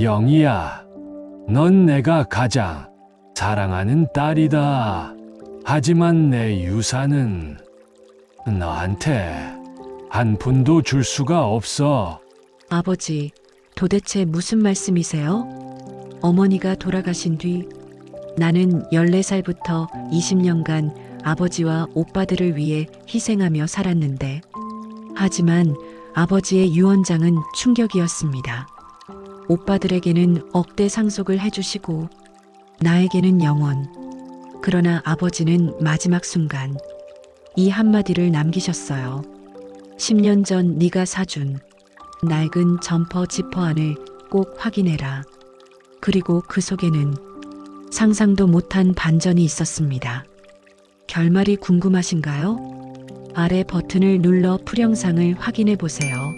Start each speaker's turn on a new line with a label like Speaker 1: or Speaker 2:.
Speaker 1: 영희야, 넌 내가 가장 사랑하는 딸이다. 하지만 내 유산은 너한테 한 푼도 줄 수가 없어.
Speaker 2: 아버지, 도대체 무슨 말씀이세요? 어머니가 돌아가신 뒤 나는 14살부터 20년간 아버지와 오빠들을 위해 희생하며 살았는데 하지만 아버지의 유언장은 충격이었습니다. 오빠들에게는 억대 상속을 해주시고 나에게는 영원. 그러나 아버지는 마지막 순간 이 한마디를 남기셨어요. 10년 전 네가 사준 낡은 점퍼 지퍼 안을 꼭 확인해라. 그리고 그 속에는 상상도 못한 반전이 있었습니다. 결말이 궁금하신가요? 아래 버튼을 눌러 풀영상을 확인해 보세요.